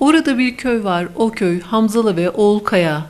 Orada bir köy var. O köy Hamzalı ve Oğulkaya.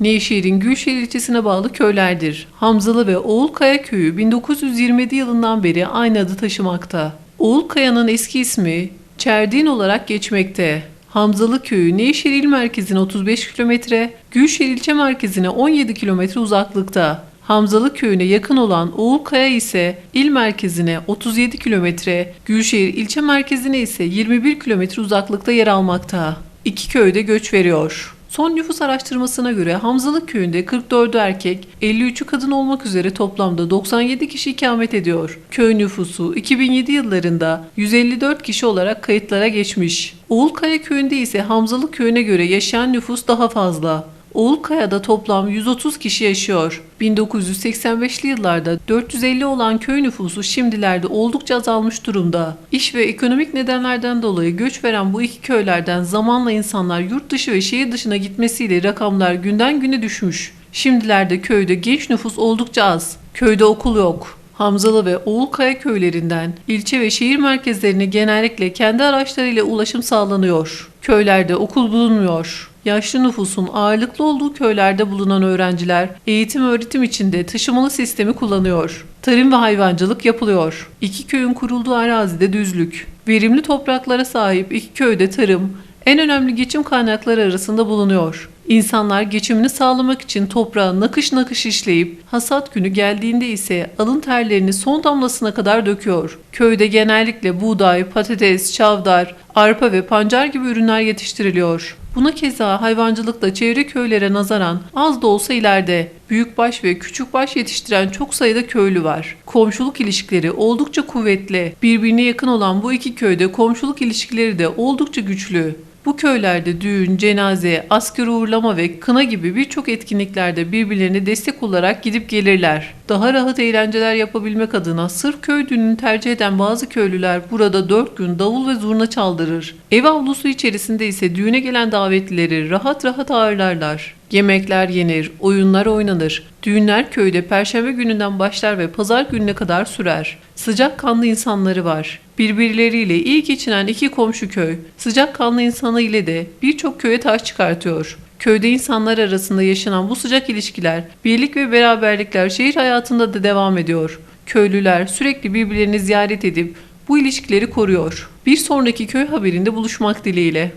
Nevşehir'in Gülşehir ilçesine bağlı köylerdir. Hamzalı ve Oğulkaya köyü 1927 yılından beri aynı adı taşımakta. Oğulkaya'nın eski ismi Çerdin olarak geçmekte. Hamzalı köyü Nevşehir il merkezine 35 kilometre, Gülşehir ilçe merkezine 17 kilometre uzaklıkta. Hamzalı köyüne yakın olan Oğulkaya ise il merkezine 37 kilometre, Gülşehir ilçe merkezine ise 21 kilometre uzaklıkta yer almakta. İki köyde göç veriyor. Son nüfus araştırmasına göre Hamzalı köyünde 44 erkek, 53'ü kadın olmak üzere toplamda 97 kişi ikamet ediyor. Köy nüfusu 2007 yıllarında 154 kişi olarak kayıtlara geçmiş. Oğulkaya köyünde ise Hamzalı köyüne göre yaşayan nüfus daha fazla. Oğulkaya'da toplam 130 kişi yaşıyor. 1985'li yıllarda 450 olan köy nüfusu şimdilerde oldukça azalmış durumda. İş ve ekonomik nedenlerden dolayı göç veren bu iki köylerden zamanla insanlar yurt dışı ve şehir dışına gitmesiyle rakamlar günden güne düşmüş. Şimdilerde köyde genç nüfus oldukça az. Köyde okul yok. Hamzalı ve Oğulkaya köylerinden ilçe ve şehir merkezlerine genellikle kendi araçlarıyla ulaşım sağlanıyor. Köylerde okul bulunmuyor. Yaşlı nüfusun ağırlıklı olduğu köylerde bulunan öğrenciler eğitim öğretim içinde taşımalı sistemi kullanıyor. Tarım ve hayvancılık yapılıyor. İki köyün kurulduğu arazide düzlük. Verimli topraklara sahip iki köyde tarım en önemli geçim kaynakları arasında bulunuyor. İnsanlar geçimini sağlamak için toprağı nakış nakış işleyip hasat günü geldiğinde ise alın terlerini son damlasına kadar döküyor. Köyde genellikle buğday, patates, çavdar, arpa ve pancar gibi ürünler yetiştiriliyor. Buna keza hayvancılıkta çevre köylere nazaran az da olsa ileride büyükbaş ve küçükbaş yetiştiren çok sayıda köylü var. Komşuluk ilişkileri oldukça kuvvetli. Birbirine yakın olan bu iki köyde komşuluk ilişkileri de oldukça güçlü. Bu köylerde düğün, cenaze, asker uğurlama ve kına gibi birçok etkinliklerde birbirlerine destek olarak gidip gelirler. Daha rahat eğlenceler yapabilmek adına sırf köy düğününü tercih eden bazı köylüler burada 4 gün davul ve zurna çaldırır. Ev avlusu içerisinde ise düğüne gelen davetlileri rahat rahat ağırlarlar. Yemekler yenir, oyunlar oynanır. Düğünler köyde perşembe gününden başlar ve pazar gününe kadar sürer. Sıcak kanlı insanları var. Birbirleriyle iyi geçinen iki komşu köy, sıcak kanlı insanı ile de birçok köye taş çıkartıyor. Köyde insanlar arasında yaşanan bu sıcak ilişkiler, birlik ve beraberlikler şehir hayatında da devam ediyor. Köylüler sürekli birbirlerini ziyaret edip bu ilişkileri koruyor. Bir sonraki köy haberinde buluşmak dileğiyle.